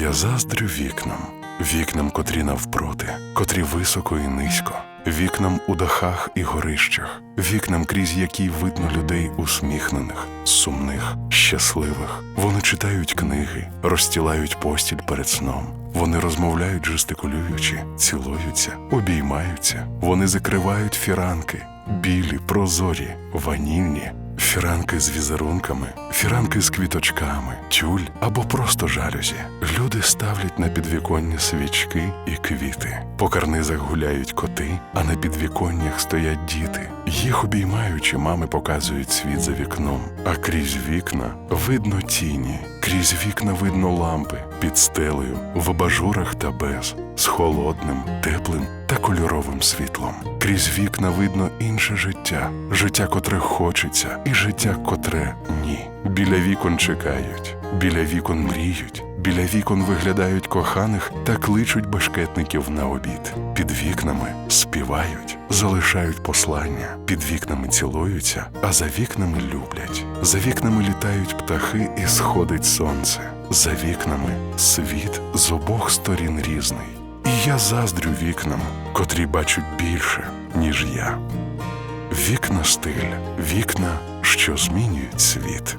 Я заздрю вікнам, вікнам, котрі навпроти, котрі високо і низько, вікнам у дахах і горищах, вікнам, крізь які видно людей усміхнених, сумних, щасливих. Вони читають книги, розстілають постіль перед сном. Вони розмовляють, жестикулюючи, цілуються, обіймаються. Вони закривають фіранки, білі, прозорі, ванільні, фіранки з візерунками, фіранки з квіточками, тюль або просто жалюзі. Люди ставлять на підвіконня свічки і квіти. По карнизах гуляють коти, а на підвіконнях стоять діти. Їх обіймаючи, мами показують світ за вікном, а крізь вікна видно тіні, крізь вікна видно лампи під стелею, в абажурах та без, з холодним, теплим та кольоровим світлом. Крізь вікна видно інше життя, життя, котре хочеться, і життя, котре ні. Біля вікон чекають, біля вікон мріють, біля вікон виглядають коханих та кличуть башкетників на обід. Під вікнами співають, залишають послання, під вікнами цілуються, а за вікнами люблять. За вікнами літають птахи і сходить сонце. За вікнами світ з обох сторін різний. І я заздрю вікнам, котрі бачать більше, ніж я. Вікна стиль, вікна, що змінюють світ.